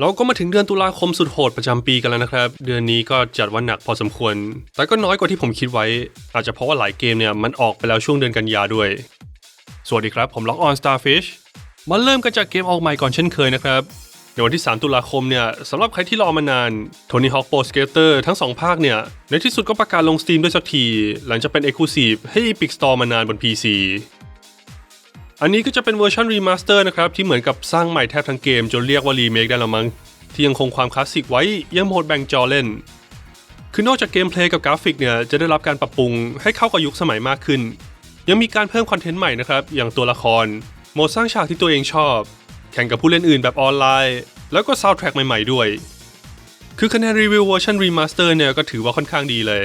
เราก็มาถึงเดือนตุลาคมสุดโหดประจำปีกันแล้วนะครับ เดือนนี้ก็จัดว่าหนักพอสมควร แต่ก็น้อยกว่าที่ผมคิดไว้ อาจจะเพราะว่าหลายเกมเนี่ยมันออกไปแล้วช่วงเดือนกันยาด้วย สวัสดีครับ ผมล็อกออน Starfish มาเริ่มกันจากเกมออกใหม่ก่อนเช่นเคยนะครับในวันที่ 3 ตุลาคมเนี่ยสำหรับใครที่รอมานาน Tony Hawk Pro Skater ทั้ง 2 ภาคเนี่ย ในที่สุดก็ประกาศลง Steam ด้วยสักที หลังจากเป็น Exclusive ให้ Epic Store มานานบน PC อันนี้ก็จะเป็นเวอร์ชันรีมาสเตอร์นะครับ ที่เหมือนกับสร้างใหม่แทบทั้งเกม จนเรียกว่ารีเมคได้แล้วมั้งที่ยังคงความคลาสสิกไว้ยังโหมดแบ่งจอเล่น คือนอกจากเกมเพลย์กับกราฟิกเนี่ยจะได้รับการปรับปรุงให้เข้ากับยุคสมัยมากขึ้น ยังมีการเพิ่มคอนเทนต์ใหม่นะครับอย่างตัวละครโหมดสร้างฉากที่ตัวเองชอบ แข่งกับผู้เล่นอื่นแบบออนไลน์ แล้วก็ซาวด์แทร็กใหม่ๆด้วย คือคะแนนรีวิวเวอร์ชันรีมาสเตอร์เนี่ยก็ถือว่าค่อนข้างดีเลย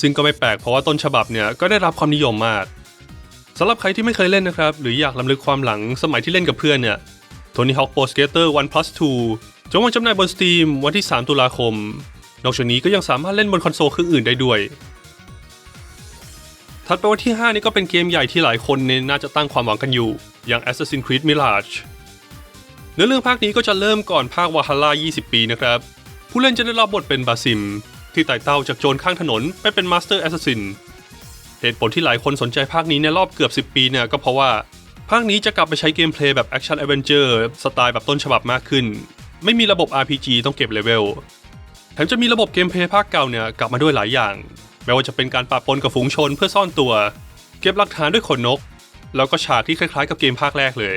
ซึ่งก็ไม่แปลกเพราะว่าต้นฉบับเนี่ยก็ได้รับความนิยมมาก สำหรับใครที่ไม่เคยเล่นนะครับ หรืออยากล้ำลึกความหลังสมัยที่เล่นกับเพื่อนเนี่ย Tony Hawk Pro Skater 1 plus 2จะวางจำหน่ายบน Steam วันที่ 3 ตุลาคม นอกจากนี้ก็ยังสามารถเล่นบนคอนโซลเครื่องอื่นได้ด้วย ถัดไปวันที่ 5 นี้ก็เป็นเกมใหญ่ที่หลายคนเนี่ยน่าจะตั้งความหวังกันอยู่ อย่าง Assassin's Creed Mirage เนื้อเรื่องภาคนี้ก็จะเริ่มก่อนภาค Valhalla 20 ปีนะครับ ผู้เล่นจะได้รับบทเป็นบาซิม ที่ไต่เต้าจากโจรข้างถนนไปเป็น Master Assassin เหตุผลที่หลายคนสนใจภาคนี้ในรอบเกือบ 10 ปีเนี่ยก็เพราะว่า ภาคนี้จะกลับไปใช้เกมเพลย์แบบ Action Adventure สไตล์แบบต้นฉบับมากขึ้น ไม่มีระบบ RPG ต้องเก็บเลเวลแถมจะมีระบบเกมเพลย์ภาคเก่าเนี่ยกลับมาด้วยหลายอย่างไม่ว่าจะเป็นการปะปนกับฝูงชนเพื่อซ่อนตัว เก็บหลักฐานด้วยขนนก แล้วก็ฉากที่คล้ายๆ กับเกมภาคแรกเลย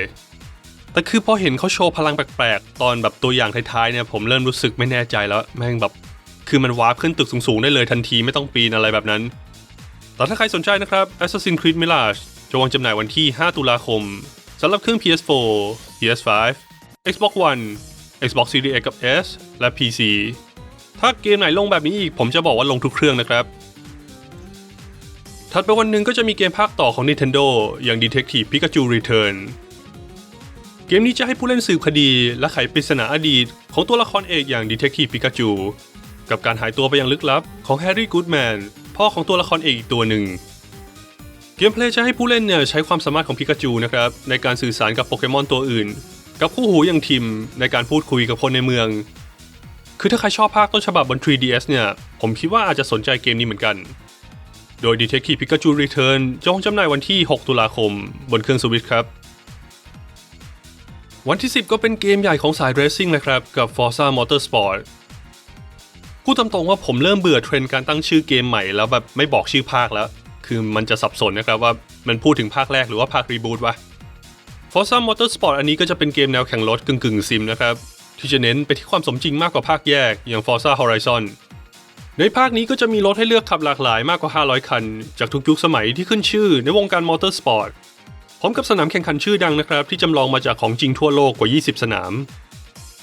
แต่คือพอเห็นเขาโชว์พลังแปลกๆ ตอนแบบตัวอย่างท้ายๆเนี่ยผมเริ่มรู้สึกไม่แน่ใจแล้วแม่งแบบ คือมันวาร์ปขึ้นตึกสูงๆได้เลยทันทีไม่ต้องปีนอะไรแบบนั้น แต่ถ้าใครสนใจนะครับ Assassin's Creed Mirage จะวางจำหน่ายวันที่ 5 ตุลาคมสำหรับเครื่อง PS4 PS5 Xbox One Xbox Series X กับ S และ PC ถ้าเกมไหนลงแบบนี้อีก ผมจะบอกว่าลงทุกเครื่องนะครับ ถัดไปวันหนึ่งก็จะมีเกมภาคต่อของ Nintendo อย่าง Detective Pikachu Return เกมนี้จะให้ผู้เล่นสืบคดีและไขปริศนาอดีต ของตัวละครเอกอย่าง Detective Pikachu กับการหายตัวไปอย่างลึกลับของ Harry Goodman พ่อของตัวละครเอกอีกตัวหนึ่งเกมเพลย์จะให้ผู้เล่นเนี่ยใช้ความสามารถของพิกาจูนะครับในการสื่อสารกับโปเกมอนตัวอื่น กับคู่หูอย่างทิมในการพูดคุยกับคนในเมือง คือถ้าใครชอบภาคต้นฉบับบน 3DS เนี่ย ผมคิดว่าอาจจะสนใจเกมนี้เหมือนกัน โดย Detective Pikachu Return จะวางจำหน่ายวันที่ 6 ตุลาคม บนเครื่องสวิตครับ วันที่ 10 ก็เป็นเกมใหญ่ของสายเร c ซิ่งนะครับกับ Forza Motorsport พูดตามตรงว่าผมเริ่มเบื่อเทรนด์การตั้งชื่อเกมใหม่แล้วแบบไม่บอกชื่อภาคแล้ว คือมันจะสับสนนะครับว่ามันพูดถึงภาคแรกหรือว่าภาครีบูตวะ Forza Motorsport อันนี้ก็จะเป็นเกมแนวแข่งรถกึ่งกึ่งซิมนะครับที่จะเน้นไปที่ความสมจริงมากกว่าภาคแยกอย่าง Forza Horizon ในภาคนี้ก็จะมีรถให้เลือกขับหลากหลายมากกว่า 500 คัน จากทุกยุคสมัยที่ขึ้นชื่อในวงการมอเตอร์สปอร์ตพร้อมกับสนามแข่งขันชื่อดังนะครับ ที่จำลองมาจากของจริงทั่วโลกกว่า 20 สนาม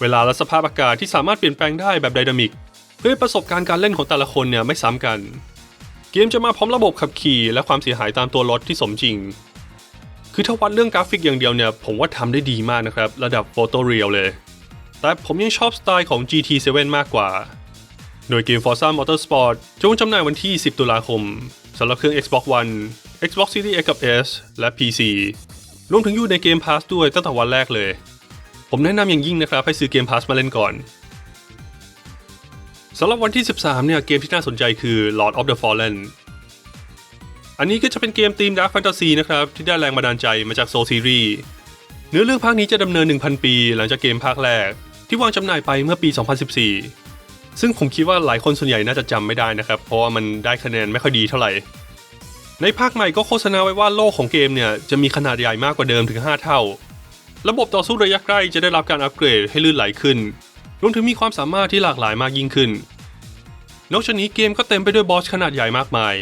เวลาและสภาพอากาศที่สามารถเปลี่ยนแปลงได้แบบไดนามิก เพื่อประสบการณ์การเล่นของแต่ละคนเนี่ยไม่ซ้ำกัน เกมจะมาพร้อมระบบขับขี่และความเสียหายตามตัวรถที่สมจริง คือถ้าวัดเรื่องกราฟิกอย่างเดียวเนี่ย ผมว่าทำได้ดีมากนะครับ ระดับโฟโตเรียลเลย แต่ผมยังชอบสไตล์ของ GT7 มากกว่า โดยเกม Forza Motorsport จะวางจำหน่ายวันที่ 10 ตุลาคมสำหรับเครื่อง Xbox One Xbox Series X กับ S และ PC รวมถึงอยู่ในเกม Pass ด้วยตั้งแต่วันแรกเลย ผมแนะนำอย่างยิ่งนะครับ ให้ซื้อเกม Pass มาเล่นก่อน สำหรับวันที่ 13 เนี่ย เกมที่น่าสนใจคือ Lord of the Fallen อันนี้ก็จะเป็นเกมธีม Dark Fantasy นะครับ ที่ได้แรงบันดาลใจมาจาก Soul Series เนื้อเรื่องภาคนี้จะดำเนิน 1,000 ปี หลังจากเกมภาคแรก ที่วางจำหน่ายไปเมื่อปี 2014 ซึ่งผมคิดว่าหลายคนส่วนใหญ่น่าจะจำไม่ได้นะครับ เพราะว่ามันได้คะแนนไม่ค่อยดีเท่าไหร่ ในภาคใหม่ก็โฆษณาไว้ว่าโลกของเกมเนี่ยจะมีขนาดใหญ่มากกว่าเดิมถึง 5 เท่า ระบบต่อสู้ระยะใกล้จะได้รับการอัปเกรดให้ลื่นไหลขึ้น รวมถึงมีความสามารถที่หลากหลายมากยิ่งขึ้น นอกจากนี้เกมก็เต็มไปด้วยบอสขนาดใหญ่มากมาย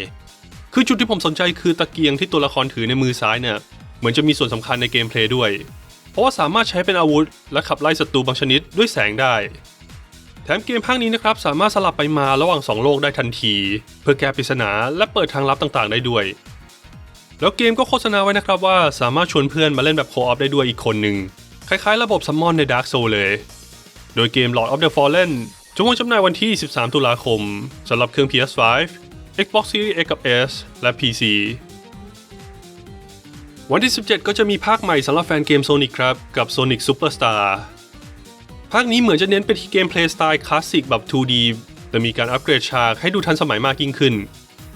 คือจุดที่ผมสนใจคือตะเกียงที่ตัวละครถือในมือซ้ายเนี่ย เหมือนจะมีส่วนสำคัญในเกมเพลย์ด้วย เพราะว่าสามารถใช้เป็นอาวุธ และขับไล่ศัตรูบางชนิดด้วยแสงได้ แถมเกมภาคนี้นะครับสามารถสลับไปมาระหว่าง 2 โลกได้ทันที เพื่อแก้ปริศนาและเปิดทางลับต่างๆ ได้ด้วย แล้วเกมก็โฆษณาไว้นะครับว่าสามารถชวนเพื่อนมาเล่นแบบโคออฟได้ด้วยอีกคนหนึ่งคล้ายๆ ระบบซัมมอนใน Dark Souls เลย โดยเกม Lord of the Fallen จะวางจำหน่ายวันที่ 13 ตุลาคมสำหรับเครื่อง PS5 Xbox Series X กับ S และ PC วันที่ 17 ก็จะมีภาคใหม่สำหรับแฟนเกม Sonic ครับ กับ Sonic Superstar ภาคนี้เหมือนจะเน้นไปที่เกมเพลย์สไตล์คลาสสิกแบบ 2D แต่มีการอัปเกรดฉากให้ดูทันสมัยมากยิ่งขึ้น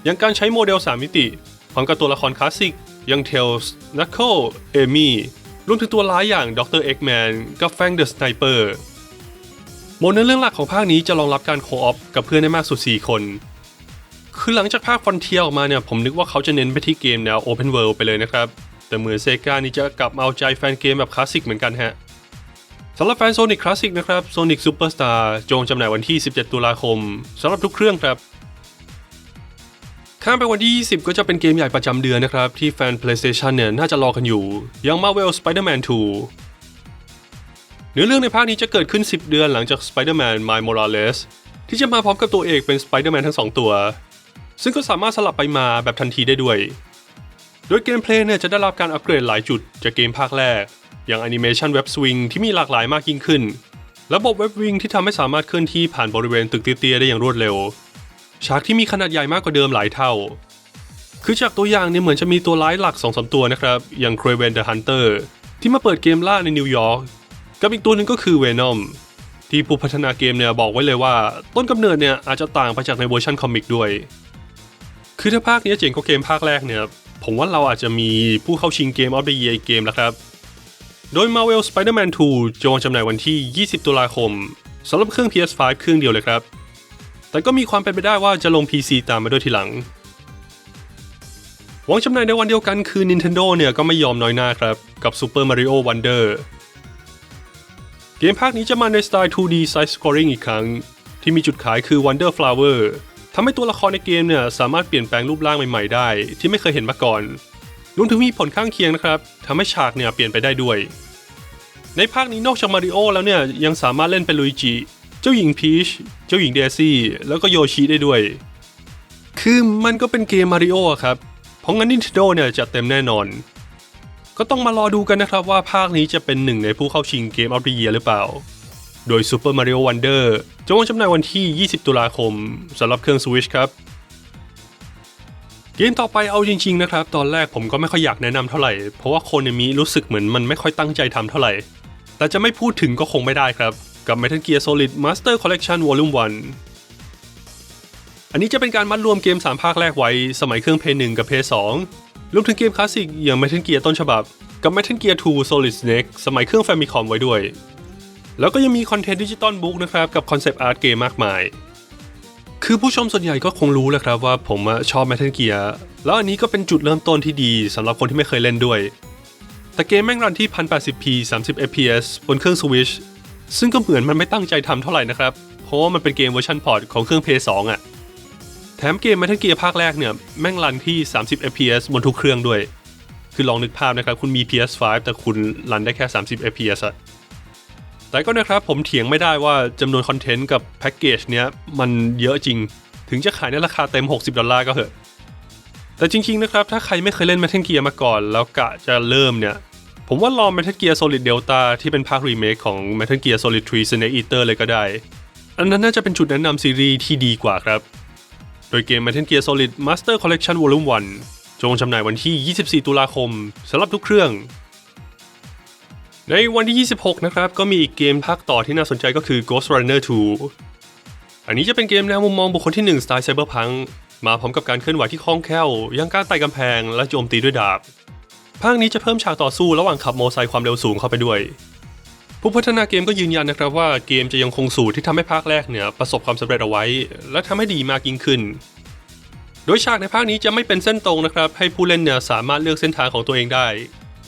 อย่างการใช้โมเดล 3 มิติพร้อมกับตัวละครคลาสสิกอย่าง Tails, Knuckle, Amy รวมถึงตัวร้ายอย่าง Dr. Eggman กับ Fang the Sniper โมเดลเรื่องหลักของภาคนี้จะรองรับการโคออฟกับเพื่อนได้มากสุด 4 คน คือหลังจากภาคฟอนเทียออกมาเนี่ย ผมนึกว่าเขาจะเน้นไปที่เกมแนว Open World ไปเลยนะครับ แต่เหมือนเซกานี่จะกลับมาเอาใจแฟนเกมแบบคลาสสิกเหมือนกันฮะสำหรับแฟนโซนิ c คลาสสิกนะครับ Sonic Superstar จงจำหน่ายวันที่ 17 ตุลาคมสำหรับทุกเครื่องครับ ข้ามไปวันที่ 20 ก็จะเป็นเกมใหญ่ประจำเดือนนะครับ ที่แฟน PlayStation เนี่ยน่าจะรอกันอยู่อย่าง Marvel Spider-Man 2 นื้อเรื่องในภาคนี้จะเกิดขึ้น 10 เดือนหลังจาก Spider-Man Miles Morales ที่จะมาพร้อมกับตัวเอกเป็น Spider-Man ทั้ง 2 ตัว ซึ่งก็สามารถสลับไปมาแบบทันทีได้ด้วย โดยเกมเพลย์เนี่ยจะได้รับการอัปเกรดหลายจุดจากเกมภาคแรก อย่างแอนิเมชันเว็บสวิงที่มีหลากหลายมากยิ่งขึ้น ระบบเว็บวิงที่ทำให้สามารถเคลื่อนที่ผ่านบริเวณตึกเตี้ยๆได้อย่างรวดเร็ว ฉากที่มีขนาดใหญ่มากกว่าเดิมหลายเท่า คือจากตัวอย่างเนี่ยเหมือนจะมีตัวร้ายหลัก2อสตัวนะครับ อย่าง Kraven the Hunter ที่มาเปิดเกมล่าในนิวยอร์ก กับอีกตัวหนึ่งก็คือ Venom ที่ผู้พัฒนาเกมเนี่ยบอกไว้เลยว่า ต้นกำเนิดเนี่ยอาจจะต่างไปจากในเวอร์ชันคอมิกด้วย คือถ้าภาคนี้เจ๋งกว่าเกมภาคแรกเนี่ย ผมว่าเราอาจจะมีผู้เข้าชิงเกมออฟเดอะเยียร์เกมแล้วครับ โดย Marvel Spider-Man 2จะวางจำหน่ายวันที่ 20 ตุลาคมสำหรับเครื่อง PS5 เครื่องเดียวเลยครับ แต่ก็มีความเป็นไปได้ว่าจะลง PC ตามมาด้วยทีหลังวางจำหน่ายในวันเดียวกันคือ Nintendo เนี่ยก็ไม่ยอมน้อยหน้าครับ กับ Super Mario Wonder เกมภาคนี้จะมาในสไตล์ 2D side scrolling อีกครั้ง ที่มีจุดขายคือ Wonder Flower ทำให้ตัวละครในเกมเนี่ยสามารถเปลี่ยนแปลงรูปร่างใหม่ๆได้ ที่ไม่เคยเห็นมาก่อนรวมถึงมีผลข้างเคียงนะครับทำให้ฉากเนี่ยเปลี่ยนไปได้ด้วย ในภาคนี้นอกจากมาริโอแล้วเนี่ยยังสามารถเล่นเป็นลุยจิ เจ้าหญิงพีช เจ้าหญิงเดซี่ แล้วก็โยชิได้ด้วย คือมันก็เป็นเกมมาริโอครับ เพราะงั้น Nintendo เนี่ยจะเต็มแน่นอน ก็ต้องมารอดูกันนะครับว่าภาคนี้จะเป็นหนึ่งในผู้เข้าชิงเกมออฟเดอะเยียหรือเปล่า โดย Super Mario Wonder จะวางจำหน่ายวันที่ 20 ตุลาคมสำหรับเครื่อง Switch ครับ เกมต่อไปเอาจริงๆนะครับ ตอนแรกผมก็ไม่ค่อยอยากแนะนำเท่าไหร่ เพราะว่าโคเนมิรู้สึกเหมือนมันไม่ค่อยตั้งใจทำเท่าไหร่ แต่จะไม่พูดถึงก็คงไม่ได้ครับ กับ Metal Gear Solid Master Collection Volume 1 อันนี้จะเป็นการมัดรวมเกม 3 ภาคแรกไว้สมัยเครื่อง Play 1กับ Play 2 รวมถึงเกมคลาสสิกอย่าง Metal Gear ต้นฉบับ กับ Metal Gear 2 Solid Snake สมัยเครื่อง Famicom ไว้ด้วย แล้วก็ยังมีคอนเทนต์ดิจิตอลบุ๊กนะครับ กับคอนเซปต์อาร์ตเกมมากมาย คือผู้ชมส่วนใหญ่ก็คงรู้แหละครับว่าผมอะชอบ Metal Gear แล้วอันนี้ก็เป็นจุดเริ่มต้นที่ดีสำหรับคนที่ไม่เคยเล่นด้วย แต่เกมแม่งรันที่ 1080p 30 fps บนเครื่อง Switch ซึ่งก็เหมือนมันไม่ตั้งใจทำเท่าไหร่นะครับ เพราะว่ามันเป็นเกมเวอร์ชันพอร์ตของเครื่อง PS 2อะ แถมเกม Metal Gear ภาคแรกเนี่ย แม่งรันที่ 30 fps บนทุกเครื่องด้วย คือลองนึกภาพนะครับ คุณมี PS5 แต่คุณรันได้แค่ 30 fps อะแต่ก็นะครับผมเถียงไม่ได้ว่าจำนวนคอนเทนต์กับแพ็กเกจเนี้ยมันเยอะจริง ถึงจะขายในราคาเต็ม 60 ดอลลาร์ก็เหอะ แต่จริง ๆ นะครับ ถ้าใครไม่เคยเล่น Metal Gear มาก่อน แล้วกะจะเริ่มเนี่ย ผมว่าลอง Metal Gear Solid Delta ที่เป็นภาครีเมคของ Metal Gear Solid 3 Snake Eater เลยก็ได้ อันนั้นน่าจะเป็นจุดแนะนำซีรีส์ที่ดีกว่าครับ โดยเกม Metal Gear Solid Master Collection Volume 1 จงจำหน่ายวันที่ 24 ตุลาคมสำหรับทุกเครื่อง ในวันที่ 26 นะครับ ก็มีอีกเกมภาคต่อที่น่าสนใจก็คือ Ghost Runner 2 อันนี้จะเป็นเกมแนวมุมมองบุคคลที่ 1 สไตล์ไซเบอร์พังมาพร้อมกับการเคลื่อนไหวที่คล่องแคล่ว ยังการไต่กำแพงและโจมตีด้วยดาบ ภาคนี้จะเพิ่มฉากต่อสู้ระหว่างขับโมเตอร์ไซค์ความเร็วสูงเข้าไปด้วย ผู้พัฒนาเกมก็ยืนยันนะครับว่าเกมจะยังคงสูตรที่ทำให้ภาคแรกเนี่ยประสบความสำเร็จเอาไว้ และทำให้ดีมากยิ่งขึ้น โดยฉากในภาคนี้จะไม่เป็นเส้นตรงนะครับ ให้ผู้เล่นเนี่ยสามารถเลือกเส้นทางของตัวเองได้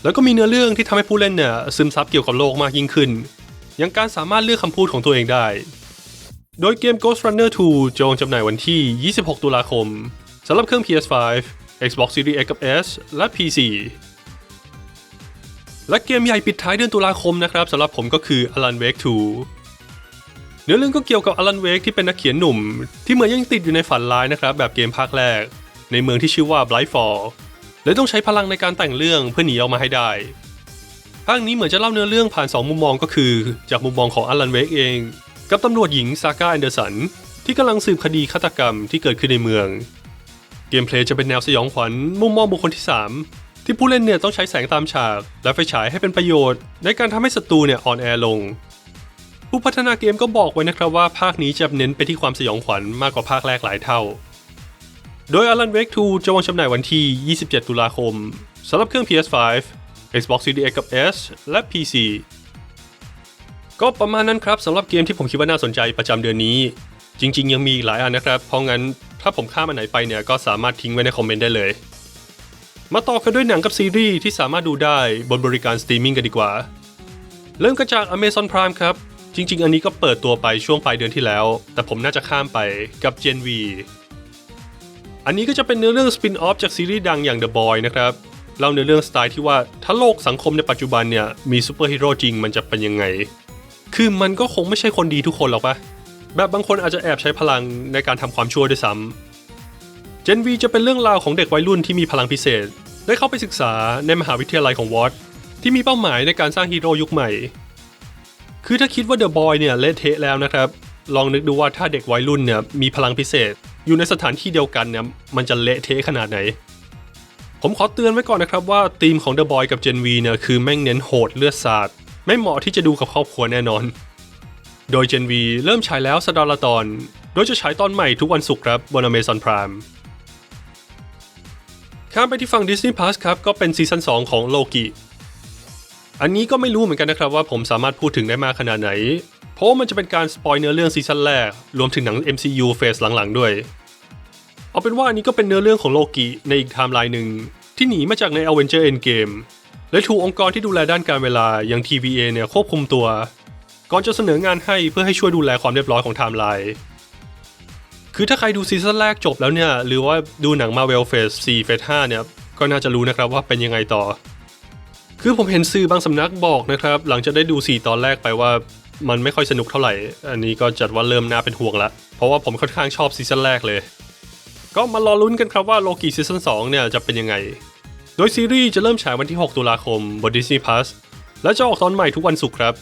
แล้วก็มีเนื้อเรื่องที่ทำให้ผู้เล่นเนี่ยซึมซับเกี่ยวกับโลกมากยิ่งขึ้นอย่างการสามารถเลือกคำพูดของตัวเองได้ โดยเกม Ghost Runner 2จะวางจำหน่ายวันที่ 26 ตุลาคมสำหรับเครื่อง PS5 Xbox Series X กับ S และ PC และเกมใหญ่ปิดท้ายเดือนตุลาคมนะครับสำหรับผมก็คือ Alan Wake 2 เนื้อเรื่องก็เกี่ยวกับ Alan Wake ที่เป็นนักเขียนหนุ่ม ที่เหมือนยังติดอยู่ในฝันร้ายนะครับแบบเกมภาคแรก ในเมืองที่ชื่อว่า Blightfall และต้องใช้พลังในการแต่งเรื่องเพื่อหนีออกมาให้ได้ภาคนี้เหมือนจะเล่าเนื้อเรื่องผ่าน 2 มุมมองก็คือ จากมุมมองของอลันเวกเอง กับตำรวจหญิงซาก้าแอนเดอร์สัน ที่กำลังสืบคดีฆาตกรรมที่เกิดขึ้นในเมือง เกมเพลย์จะเป็นแนวสยองขวัญมุมมองบุคคลที่ 3 ที่ผู้เล่นเนี่ยต้องใช้แสงตามฉาก และไฟฉายให้เป็นประโยชน์ ในการทำให้ศัตรูเนี่ยอ่อนแอลง ผู้พัฒนาเกมก็บอกไว้นะครับว่าภาคนี้จะเน้นไปที่ความสยองขวัญมากกว่าภาคแรกหลายเท่า โดย Alan Wake 2 จะวางจำหน่ายวันที่ 27 ตุลาคมสำหรับเครื่อง PS5 Xbox Series X กับ S และ PC ก็ประมาณนั้นครับสำหรับเกมที่ผมคิดว่าน่าสนใจประจำเดือนนี้ จริง ๆ ยังมีหลายอันนะครับ เพราะงั้นถ้าผมข้ามอันไหนไปเนี่ยก็สามารถทิ้งไว้ในคอมเมนต์ได้เลย มาต่อกันด้วยหนังกับซีรีส์ที่สามารถดูได้บนบริการสตรีมมิ่งกันดีกว่า เริ่มกันจาก Amazon Prime ครับ จริง ๆ อันนี้ก็เปิดตัวไปช่วงปลายเดือนที่แล้ว แต่ผมน่าจะข้ามไปกับ Gen V อันนี้ก็จะเป็นเนื้อเรื่องสปินออฟจากซีรีส์ดังอย่าง The Boy นะครับเล่าเนื้อเรื่องสไตล์ที่ว่าถ้าโลกสังคมในปัจจุบันเนี่ยมีซูเปอร์ฮีโร่จริงมันจะเป็นยังไง คือมันก็คงไม่ใช่คนดีทุกคนหรอกปะแบบบางคนอาจจะแอบใช้พลังในการทำความชั่วด้วยซ้ำ Gen V จะเป็นเรื่องราวของเด็กวัยรุ่นที่มีพลังพิเศษ ได้เข้าไปศึกษาในมหาวิทยาลัยของวอตที่มีเป้าหมายในการสร้างฮีโร่ยุคใหม่ คือถ้าคิดว่า The Boy เนี่ยเละเทะแล้วนะครับ ลองนึกดูว่าถ้าเด็กวัยรุ่นเนี่ยมีพลังพิเศษ อยู่ในสถานที่เดียวกันเนี่ยมันจะเละเทะขนาดไหน ผมขอเตือนไว้ก่อนนะครับว่าธีมของ The Boy กับ Gen V เนี่ยคือแม่งเน้นโหดเลือดสาดไม่เหมาะที่จะดูกับครอบครัวแน่นอน โดย Gen V เริ่มฉายแล้วสดาห์ลตอน โดยจะฉายตอนใหม่ทุกวันศุกร์ครับบน Amazon Prime ข้ามไปที่ฝั่ง Disney Plus ครับ ก็เป็นซีซั่น2ของโลกิอันนี้ก็ไม่รู้เหมือนกันนะครับว่าผมสามารถพูดถึงได้มากขนาดไหน เพราะมันจะเป็นการสปอยเนื้อเรื่องซีซั่นแรก รวมถึงหนัง MCU เฟสหลังๆ ด้วย เอาเป็นว่าอันนี้ก็เป็นเนื้อเรื่องของโลกิในอีกไทม์ไลน์หนึ่งที่หนีมาจากใน Avenger Endgame และถูกองค์กรที่ดูแลด้านการเวลาอย่าง TVA เนี่ยควบคุมตัว ก่อนจะเสนองานให้เพื่อให้ช่วยดูแลความเรียบร้อยของไทม์ไลน์ คือถ้าใครดูซีซั่นแรกจบแล้วเนี่ย หรือว่าดูหนัง Marvel Phase 4 Phase 5เนี่ย ก็น่าจะรู้นะครับว่าเป็นยังไงต่อ คือผมเห็นสื่อบางสำนักบอกนะครับ หลังจากได้ดู 4 ตอนแรกไปว่ามันไม่ค่อยสนุกเท่าไหร่ อันนี้ก็จัดว่าเริ่มน่าเป็นห่วงละ เพราะว่าผมค่อนข้างชอบซีซั่นแรกเลย ก็มารอลุ้นกันครับว่าโลกีซีซั่น2เนี่ยจะเป็นยังไง โดยซีรีส์จะเริ่มฉายวันที่ 6 ตุลาคมบน Disney Plus และจะออกตอนใหม่ทุกวันศุกร์ครับ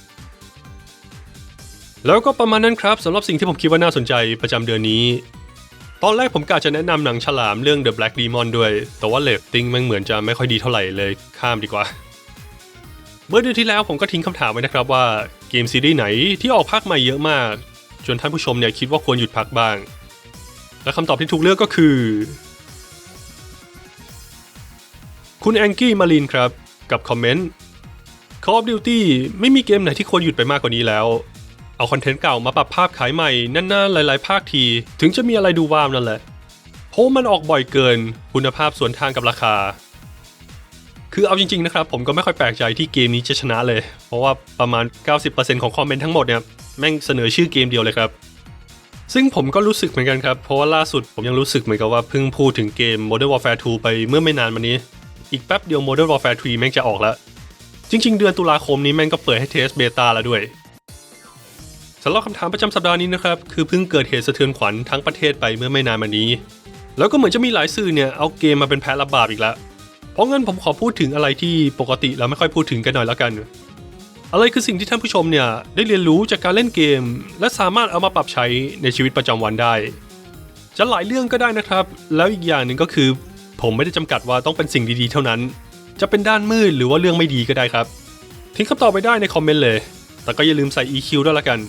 แล้วก็ประมาณนั้นครับสำหรับสิ่งที่ผมคิดว่าน่าสนใจประจำเดือนนี้ ตอนแรกผมกะจะแนะนำหนังฉลามเรื่อง The Black Demon ด้วย แต่ว่าเลตติ้งมันเหมือนจะไม่ค่อยดีเท่าไหร่เลยข้ามดีกว่า เมื่อเดือนที่แล้วผมก็ทิ้งคำถามไว้นะครับว่าเกมซีรีส์ไหนที่ออกภาคใหม่เยอะมาก จนท่านผู้ชมเนี่ยคิดว่าควรหยุดพักบ้าง และคำตอบที่ถูกเลือกก็คือ คุณแองกี้มารินครับกับคอมเมนต์ Call of Duty ไม่มีเกมไหนที่ควรหยุดไปมากกว่านี้แล้ว เอาคอนเทนต์เก่ามาปรับภาพขายใหม่นานๆหลายๆ ภาคที ถึงจะมีอะไรดูวามนั่นแหละเพราะมันออกบ่อยเกิน คุณภาพสวนทางกับราคา คือเอาจริงๆนะครับ ผมก็ไม่ค่อยแปลกใจที่เกมนี้จะชนะเลย เพราะว่าประมาณ 90%ของคอมเมนต์ทั้งหมดเนี่ยแม่งเสนอชื่อเกมเดียวเลยครับซึ่งผมก็รู้สึกเหมือนกันครับ เพราะว่าล่าสุดผมยังรู้สึกเหมือนกับว่าเพิ่งพูดถึงเกม Modern Warfare 2 ไปเมื่อไม่นานมานี้ อีกแป๊บเดียว Modern Warfare 3 แม่งจะออกแล้ว จริง ๆ เดือนตุลาคมนี้แม่งก็เปิดให้เทสเบต้าแล้วด้วย สำหรับคำถามประจำสัปดาห์นี้นะครับ คือเพิ่งเกิดเหตุสะเทือนขวัญทั้งประเทศไปเมื่อไม่นานมานี้ แล้วก็เหมือนจะมีหลายสื่อเนี่ยเอาเกมมาเป็นแพ้รับบาปอีกแล้ว เพราะงั้นผมขอพูดถึงอะไรที่ปกติเราไม่ค่อยพูดถึงกันหน่อยแล้วกัน อะไรคือสิ่งที่ท่านผู้ชมเนี่ยได้เรียนรู้จากการเล่นเกม และสามารถเอามาปรับใช้ในชีวิตประจำวันได้ จะหลายเรื่องก็ได้นะครับ แล้วอีกอย่างหนึ่งก็คือ ผมไม่ได้จำกัดว่าต้องเป็นสิ่งดีๆ เท่านั้น จะเป็นด้านมืดหรือว่าเรื่องไม่ดีก็ได้ครับทิ้งคำตอบไปได้ในคอมเมนต์เลย แต่ก็อย่าลืมใส่ EQ ด้วยละกัน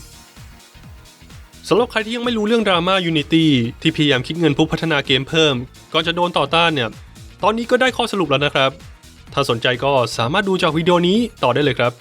สำหรับใครที่ยังไม่รู้เรื่องดราม่า Unity ที่พยายามคิดเงินผู้พัฒนาเกมเพิ่ม ก่อนจะโดนต่อต้านเนี่ย ตอนนี้ก็ได้ข้อสรุปแล้วนะครับ ถ้าสนใจก็สามารถดูจากวิดีโอนี้ต่อได้เลยครับ